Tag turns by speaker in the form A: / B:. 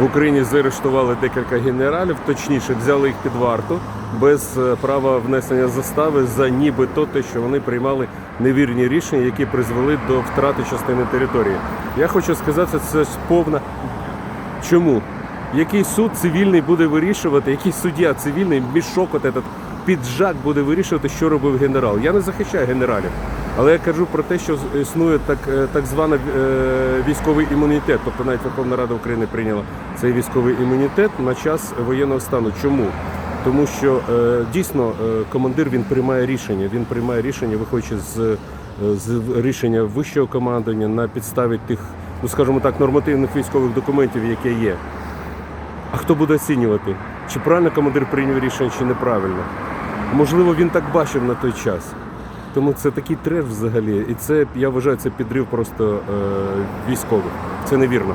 A: В Україні заарештували декілька генералів, точніше взяли їх під варту без е, права внесення застави за нібито те, що вони приймали невірні рішення, які призвели до втрати частини території. Я хочу сказати, це повна Чому? Який суд цивільний буде вирішувати, який суддя цивільний мішок, от этот піджак буде вирішувати, що робив генерал. Я не захищаю генералів, але я кажу про те, що існує так, е, так званий е, військовий імунітет. Тобто навіть Верховна Рада України прийняла цей військовий імунітет на час воєнного стану. Чому? Тому що е, дійсно командир він приймає рішення. Він приймає рішення, виходячи з, з рішення вищого командування на підставі тих, ну скажімо так, нормативних військових документів, які є. А хто буде оцінювати? Чи правильно командир прийняв рішення, чи неправильно? Можливо, він так бачив на той час. Тому це такий треш взагалі. І це, я вважаю, це підрив просто е, військових. Це невірно.